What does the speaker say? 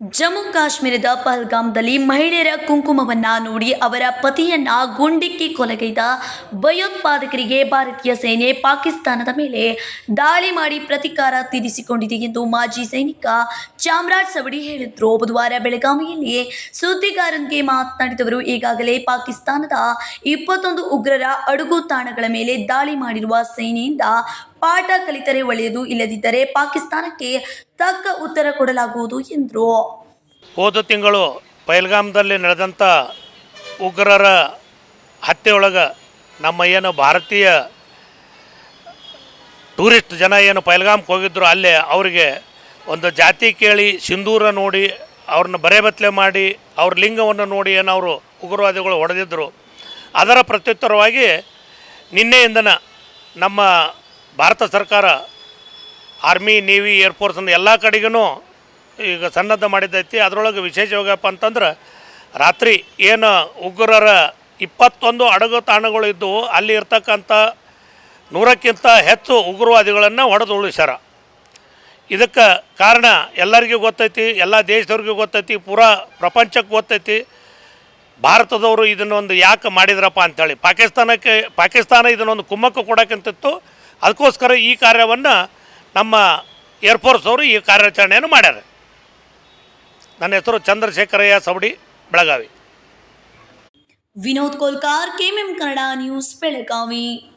ಜಮ್ಮು ಕಾಶ್ಮೀರದ ಪಹಲ್ಗಾಮ್ದಲ್ಲಿ ಮಹಿಳೆಯರ ಕುಂಕುಮವನ್ನ ನೋಡಿ ಅವರ ಪತಿಯನ್ನ ಗುಂಡಿಕ್ಕಿ ಕೊಲೆಗೈದ ಭಯೋತ್ಪಾದಕರಿಗೆ ಭಾರತೀಯ ಸೇನೆ ಪಾಕಿಸ್ತಾನದ ಮೇಲೆ ದಾಳಿ ಮಾಡಿ ಪ್ರತೀಕಾರ ತೀರಿಸಿಕೊಂಡಿದೆ ಎಂದು ಮಾಜಿ ಸೈನಿಕ ಚಾಮರಾಜ್ ಸವಡಿ ಹೇಳಿದ್ರು. ಬುಧವಾರ ಬೆಳಗಾವಿಯಲ್ಲಿ ಸುದ್ದಿಗಾರರಿಗೆ ಮಾತನಾಡಿದವರು, ಈಗಾಗಲೇ ಪಾಕಿಸ್ತಾನದ ಇಪ್ಪತ್ತೊಂದು ಉಗ್ರರ ಅಡುಗು ತಾಣಗಳ ಮೇಲೆ ದಾಳಿ ಮಾಡಿರುವ ಸೇನೆಯಿಂದ ಪಾಠ ಕಲಿತರೆ ಒಳ್ಳೆಯದು ಇಲ್ಲದಿದ್ದರೆ ಪಾಕಿಸ್ತಾನಕ್ಕೆ ತಕ್ಕ ಉತ್ತರ ಕೊಡಲಾಗುವುದು ಎಂದರು. ಹೋದ ತಿಂಗಳು ಪೈಲ್ಗಾಮ್ದಲ್ಲಿ ನಡೆದಂಥ ಉಗ್ರರ ಹತ್ಯೆಯೊಳಗೆ ನಮ್ಮ ಏನು ಭಾರತೀಯ ಟೂರಿಸ್ಟ್ ಜನ ಏನು ಪೈಲ್ಗಾಮ್ಗೆ ಹೋಗಿದ್ರು, ಅಲ್ಲೇ ಅವರಿಗೆ ಒಂದು ಜಾತಿ ಕೇಳಿ ಸಿಂಧೂರ ನೋಡಿ ಅವ್ರನ್ನ ಬರೆಬತ್ಲೆ ಮಾಡಿ ಅವ್ರ ಲಿಂಗವನ್ನು ನೋಡಿ ಏನು ಅವರು ಉಗ್ರವಾದಿಗಳು ಹೊಡೆದಿದ್ದರು ಅದರ ಪ್ರತ್ಯುತ್ತರವಾಗಿ ನಿನ್ನೆಯಿಂದನ ನಮ್ಮ ಭಾರತ ಸರ್ಕಾರ ಆರ್ಮಿ ನೇವಿ ಏರ್ಫೋರ್ಸ್ನ ಎಲ್ಲ ಕಡೆಗೂ ಈಗ ಸನ್ನದ್ಧ ಮಾಡಿದ್ದೈತಿ. ಅದರೊಳಗೆ ವಿಶೇಷವಾಗಪ್ಪ ಅಂತಂದ್ರೆ ರಾತ್ರಿ ಏನು ಉಗ್ರರ ಇಪ್ಪತ್ತೊಂದು ಅಡಗು ತಾಣಗಳು ಇದ್ದವು. ಅಲ್ಲಿ ಇರ್ತಕ್ಕಂಥ ನೂರಕ್ಕಿಂತ ಹೆಚ್ಚು ಉಗ್ರವಾದಿಗಳನ್ನು ಹೊಡೆದು ಉಳಿಸ್ಯಾರ ಇದಕ್ಕೆ ಕಾರಣ ಎಲ್ಲರಿಗೂ ಗೊತ್ತೈತಿ, ಎಲ್ಲ ದೇಶದವ್ರಿಗೂ ಗೊತ್ತೈತಿ, ಪೂರಾ ಪ್ರಪಂಚಕ್ಕೆ ಗೊತ್ತೈತಿ. ಭಾರತದವರು ಇದನ್ನೊಂದು ಯಾಕೆ ಮಾಡಿದ್ರಪ್ಪ ಅಂಥೇಳಿ ಪಾಕಿಸ್ತಾನಕ್ಕೆ, ಪಾಕಿಸ್ತಾನ ಇದನ್ನೊಂದು ಕುಮ್ಮಕ್ಕು ಕೊಡೋಕ್ಕಂತಿತ್ತು. ಅದಕ್ಕೋಸ್ಕರ ಈ ಕಾರ್ಯವನ್ನು ನಮ್ಮ ಏರ್ಫೋರ್ಸ್ ಅವರು ಈ ಕಾರ್ಯಾಚರಣೆಯನ್ನು ಮಾಡ್ಯಾರ. ನನ್ನ ಹೆಸರು Chandrashekharayya Savadi, Belagavi. Vinod Kolkar, KMM Kannada news, Belagavi.